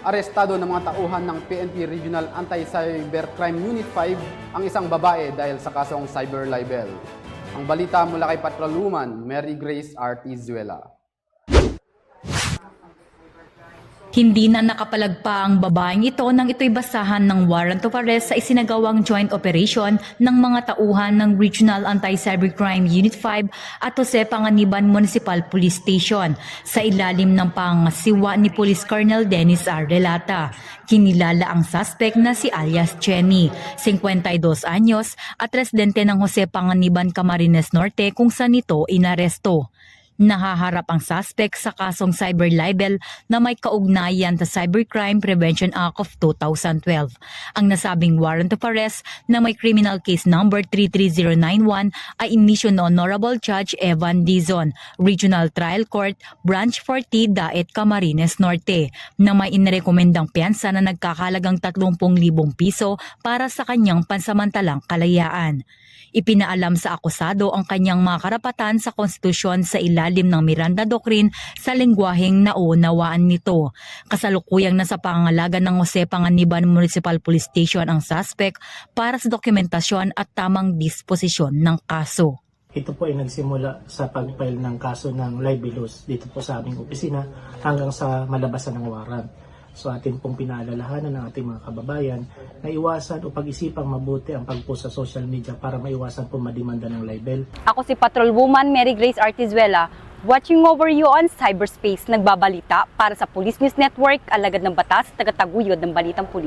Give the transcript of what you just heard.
arestado ng mga tauhan ng PNP Regional Anti-Cybercrime Unit 5 ang isang babae dahil sa kasong cyber libel. Ang balita mula kay Patrolwoman Mary Grace Artizuela. Hindi na nakapalagpa ang babaeng ito nang ito'y basahan ng warrant of arrest sa isinagawang joint operation ng mga tauhan ng Regional Anti-Cybercrime Unit 5 at Jose Panganiban Municipal Police Station sa ilalim ng pangasiwa ni Police Colonel Dennis R. Relata. Kinilala ang suspect na si alias Jenny, 52 anyos at residente ng Jose Panganiban Camarines Norte kung saan ito inaresto. Nahaharap ang suspect sa kasong cyber libel na may kaugnayan sa Cybercrime Prevention Act of 2012. Ang nasabing warrant of arrest na may criminal case number 33091 ay inisyo ng Honorable Judge Evan Dizon, Regional Trial Court, Branch 40, Daet, Camarines Norte, na may inirekomendang piyansa na nagkakalagang 30,000 piso para sa kanyang pansamantalang kalayaan. Ipinaalam sa akusado ang kanyang mga karapatan sa konstitusyon sa ilalim ng Miranda Doctrine sa lengguwaheng naunawaan nito. Kasalukuyang nasa pangangalaga ng Jose Panganiban Municipal Police Station ang suspect para sa dokumentasyon at tamang disposisyon ng kaso. Ito po ay nagsimula sa pag-file ng kaso ng libelous dito po sa aming opisina hanggang sa malabasan ng warrant. So atin pong pinaalalahanan ng ating mga kababayan na iwasan o pag-isipang mabuti ang pag-post sa social media para maiwasan po madimanda ng libel. Ako si Patrolwoman Mary Grace Artizuela, watching over you on cyberspace, nagbabalita para sa Police News Network, alagad ng batas, tagataguyod ng balitang pulis.